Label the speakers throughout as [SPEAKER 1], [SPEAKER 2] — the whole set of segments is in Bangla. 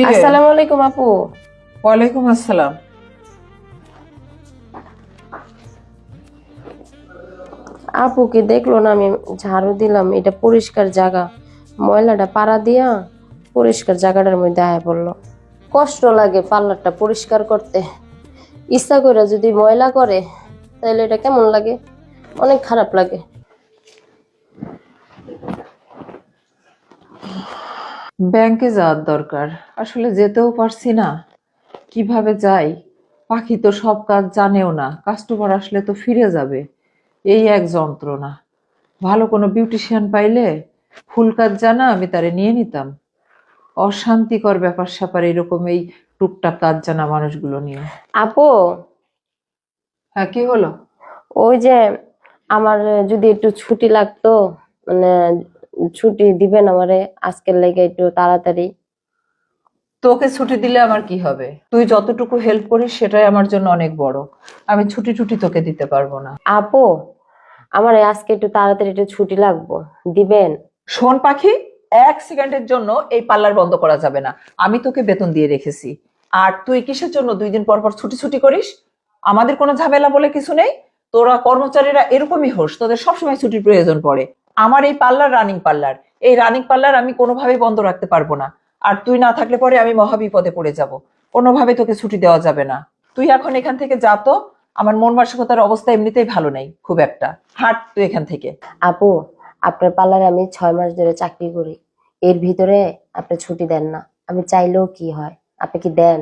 [SPEAKER 1] আসসালামু আলাইকুম আপু।
[SPEAKER 2] ওয়ালাইকুম আসসালাম।
[SPEAKER 1] আপু কি দেখল না আমি ঝাড়ু দিলাম। এটা পরিষ্কার জায়গা। ময়লাটা পাড়া দিয়া পরিষ্কার জায়গাটার মধ্যে আয় পড়ল। কষ্ট লাগে পার্লারটা পরিষ্কার করতে। ইচ্ছা করে যদি ময়লা করে তাহলে এটা কেমন লাগে? অনেক খারাপ লাগে।
[SPEAKER 2] ব্যাংকে যাওয়ার দরকার। আসলে যেতেও পারছি না। কীভাবে যাই? পাখি তো সব কাজ জানেও না। কাস্টমার আসলে তো ফিরে যাবে। এই এক যন্ত্রণা। ভালো কোনো বিউটিশিয়ান পাইলে ফুল কাজ জানা আমি তারে নিয়ে নিতাম। অশান্তিকর ব্যাপার স্যাপার এরকম এই টুকটাক কাজ জানা মানুষগুলো নিয়ে।
[SPEAKER 1] আপু?
[SPEAKER 2] হ্যাঁ কি হলো?
[SPEAKER 1] ওই যে আমার যদি একটু ছুটি লাগতো মানে ছুটি দিবেন আমারে আজকের লেগে একটু তাড়াতাড়ি।
[SPEAKER 2] তোকে ছুটি দিলে আমার কি হবে? তুই যতটুকু হেল্প করিস সেটাই আমার জন্য অনেক বড়। আমি ছুটি টুটি তোকে দিতে পারব না।
[SPEAKER 1] আপু আমার আজকে একটু তাড়াতাড়ি একটু ছুটি লাগবো। দিবেন?
[SPEAKER 2] শোন পাখি এক সেকেন্ডের জন্য এই পার্লার বন্ধ করা যাবে না। আমি তোকে বেতন দিয়ে রেখেছি। আর তুই কিসের জন্য দুই দিন পর পর ছুটি ছুটি করিস? আমাদের কোনো ঝামেলা বলে কিছু নেই। তোরা কর্মচারীরা এরকমই হোস তোদের সবসময় ছুটির প্রয়োজন পড়ে। আমার এই পার্লার রানিং পার্লার এই রানিং পার্লার আমি কোনোভাবেই বন্ধ রাখতে পারব না। আর তুই না থাকলে পরে আমি মহাবিপদে পড়ে যাব। কোনোভাবে তোকে ছুটি দেওয়া যাবে না। তুই এখন এখান থেকে যা তো, আমার মন মানসিকতার অবস্থা এমনিতেই ভালো নেই, খুব একটা। হাট তুই এখান থেকে।
[SPEAKER 1] আপু, আপনার পার্লারে আমি ছয় মাস ধরে চাকরি করি। এর ভিতরে আপনি ছুটি দেন না। আমি চাইলেও কি হয়? আপনি কি দেন?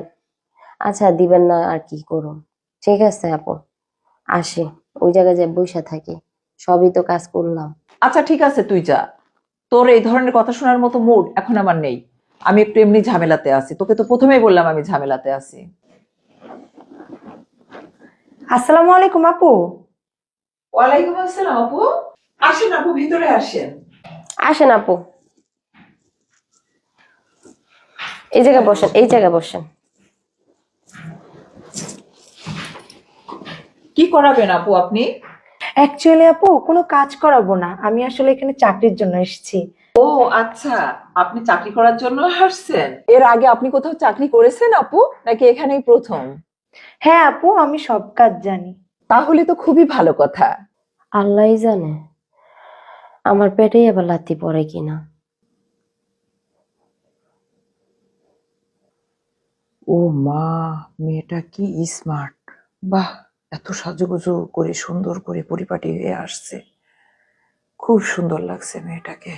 [SPEAKER 1] আচ্ছা দিবেন না আর কি করুন। ঠিক আছে, আপু। আসি। ওই জায়গায় যে বসে থাকি, সবই তো কাজ করলাম।
[SPEAKER 2] আচ্ছা ঠিক আছে তুই যা। তোর এই ধরনের কথা শোনার মতো মুড এখন আমার নেই। আমি একটু এমনি ঝামেলাতে আছি। তোকে তো প্রথমেই বললাম আমি ঝামেলাতে আছি।
[SPEAKER 3] আসসালামু আলাইকুম আপু।
[SPEAKER 2] ওয়ালাইকুম আসসালাম আপু। আসেন আপু ভিতরে আসেন।
[SPEAKER 1] আসেন আপু। এই জায়গায় বসেন এই জায়গায় বসেন।
[SPEAKER 2] কি করাবেন আপু আপনি?
[SPEAKER 3] অ্যাকচুয়ালি আপু কোনো কাজ করাবো না। আমি আসলে এখানে চাকরির জন্য এসেছি।
[SPEAKER 2] ও আচ্ছা। আপনি চাকরি করার জন্য আসছেন? এর আগে আপনি কোথাও চাকরি করেছেন আপু? নাকি এখানেই প্রথম?
[SPEAKER 3] হ্যাঁ আপু আমি সব কাজ জানি।
[SPEAKER 2] তাহলে তো খুবই ভালো কথা।
[SPEAKER 1] আল্লাহই জানে আমার পেটেই আবার লাতি পড়ে কিনা।
[SPEAKER 2] ও মা মেয়েটা কি স্মার্ট বাহ! এত সাজুগুজু করে সুন্দর করে পরিপাটি হয়ে আসছে। খুব সুন্দর লাগছে মেয়েটাকে।